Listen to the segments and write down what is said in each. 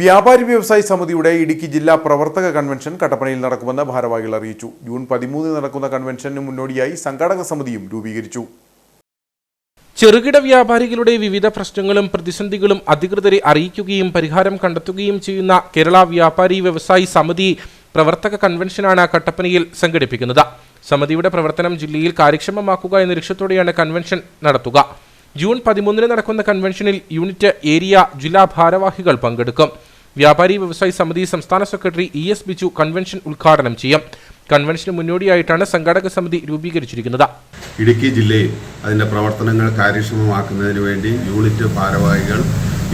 വ്യാപാരി വ്യവസായി സമിതിയുടെ ഇടുക്കി ജില്ലാ പ്രവർത്തക കൺവെൻഷൻ കട്ടപ്പനയിൽ നടക്കുമെന്ന് ഭാരവാഹികൾ അറിയിച്ചു. ജൂൺ പതിമൂന്നിന് നടക്കുന്ന കൺവെൻഷന് മുന്നോടിയായി സംഘാടക സമിതിയും രൂപീകരിച്ചു. ചെറുകിട വ്യാപാരികളുടെ വിവിധ പ്രശ്നങ്ങളും പ്രതിസന്ധികളും അധികൃതരെ അറിയിക്കുകയും പരിഹാരം കണ്ടെത്തുകയും ചെയ്യുന്ന കേരള വ്യാപാരി വ്യവസായി സമിതി പ്രവർത്തക കൺവെൻഷനാണ് കട്ടപ്പനയിൽ സംഘടിപ്പിക്കുന്നത്. സമിതിയുടെ പ്രവർത്തനം ജില്ലയിൽ കാര്യക്ഷമമാക്കുക എന്ന ലക്ഷ്യത്തോടെയാണ് കൺവെൻഷൻ നടത്തുക. ജൂൺ പതിമൂന്നിന് നടക്കുന്ന കൺവെൻഷനിൽ യൂണിറ്റ് ഏരിയ ജില്ലാ ഭാരവാഹികൾ പങ്കെടുക്കും. വ്യാപാരി വ്യവസായി സമിതി സംസ്ഥാന secretary E S Biju convention ഉദ്ഘാടനം ചെയ്യും. കൺവെൻഷന് മുന്നോടിയായിട്ടാണ് സംഘാടക സമിതി രൂപീകരിച്ചിരിക്കുന്നത്. ഇടുക്കി ജില്ലയിൽ അതിന്റെ പ്രവർത്തനങ്ങൾ കാര്യക്ഷമമാക്കുന്നതിന് വേണ്ടി യൂണിറ്റ് ഭാരവാഹികൾ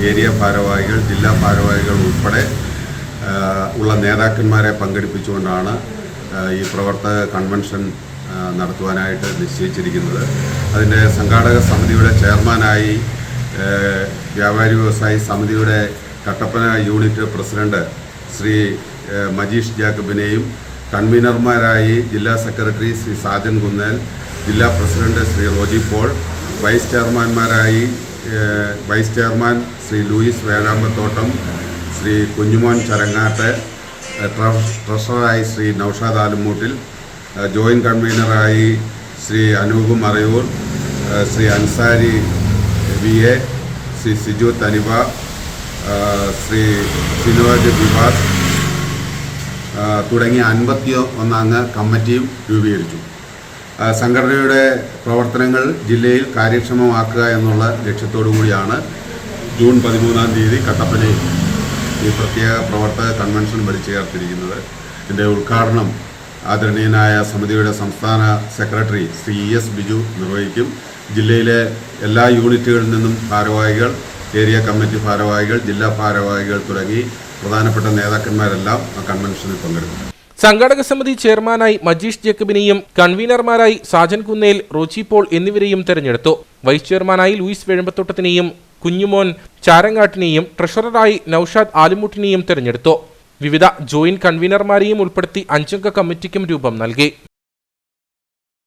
ഏരിയ ഭാരവാഹികൾ ജില്ലാ ഭാരവാഹികൾ ഉൾപ്പെടെ ഉള്ള നേതാക്കന്മാരെ പങ്കെടുപ്പിച്ചുകൊണ്ടാണ് ഈ പ്രവർത്തക കൺവെൻഷൻ നടത്തുവാനായിട്ട് നിശ്ചയിച്ചിരിക്കുന്നത്. അതിന്റെ സംഘാടക സമിതിയുടെ ചെയർമാനായി വ്യാപാരി വ്യവസായി സമിതിയുടെ കട്ടപ്പന യൂണിറ്റ് പ്രസിഡന്റ് ശ്രീ മജീഷ് ജാക്കബിനെയും കൺവീനർമാരായി ജില്ലാ സെക്രട്ടറി ശ്രീ സാജൻ കുന്നേൽ ജില്ലാ പ്രസിഡന്റ് ശ്രീ റോജി പോൾ വൈസ് ചെയർമാൻമാരായി വൈസ് ചെയർമാൻ ശ്രീ ലൂയിസ് വേഴാമ്പത്തോട്ടം ശ്രീ കുഞ്ഞുമോൻ ചരങ്ങാട്ട് ട്രഷററായി ശ്രീ നൌഷാദ് ആലുമൂട്ടിൽ ജോയിന്റ് കൺവീനറായി ശ്രീ അനൂപ് മറയൂർ ശ്രീ അൻസാരി വി എ ശ്രീ സിജു തനിവ ശ്രീ സിനോജ് വിവാസ് തുടങ്ങിയ അൻപത്തി ഒന്നംഗ കമ്മിറ്റിയും രൂപീകരിച്ചു. സംഘടനയുടെ പ്രവർത്തനങ്ങൾ ജില്ലയിൽ കാര്യക്ഷമമാക്കുക എന്നുള്ള ലക്ഷ്യത്തോടു കൂടിയാണ് ജൂൺ പതിമൂന്നാം തീയതി കട്ടപ്പനയിൽ ഈ പ്രത്യേക പ്രവർത്തക കൺവെൻഷൻ വിളിച്ചു ചേർത്തിരിക്കുന്നത്. ഇതിന്റെ ഉദ്ഘാടനം ആദരണീയനായ സമിതിയുടെ സംസ്ഥാന സെക്രട്ടറി ശ്രീ എസ് ബിജു നിർവഹിക്കും. ജില്ലയിലെ എല്ലാ യൂണിറ്റുകളിൽ നിന്നും ഭാരവാഹികൾ ഏരിയ കമ്മിറ്റി ഭാരവാഹികൾ ജില്ലാ ഭാരവാഹികൾ തുടങ്ങി പ്രധാനപ്പെട്ട നേതാക്കന്മാരെല്ലാം ആ കൺവെൻഷനിൽ പങ്കെടുക്കും. സംഘാടക സമിതി ചെയർമാനായി മജീഷ് ജേക്കബിനെയും കൺവീനർമാരായി സാജൻ കുന്നേൽ റോജി പോൾ എന്നിവരെയും തെരഞ്ഞെടുത്തു. വൈസ് ചെയർമാനായി ലൂയിസ് വേഴമ്പത്തോട്ടത്തിനെയും കുഞ്ഞുമോൻ ചാരങ്ങാട്ടിനെയും ട്രഷററായി നൌഷാദ് ആലിമുട്ടിനെയും തെരഞ്ഞെടുത്തു. വിവിധ ജോയിന്റ് കൺവീനർമാരെയും ഉൾപ്പെടുത്തി അഞ്ചംഗ കമ്മിറ്റിക്കും രൂപം നൽകി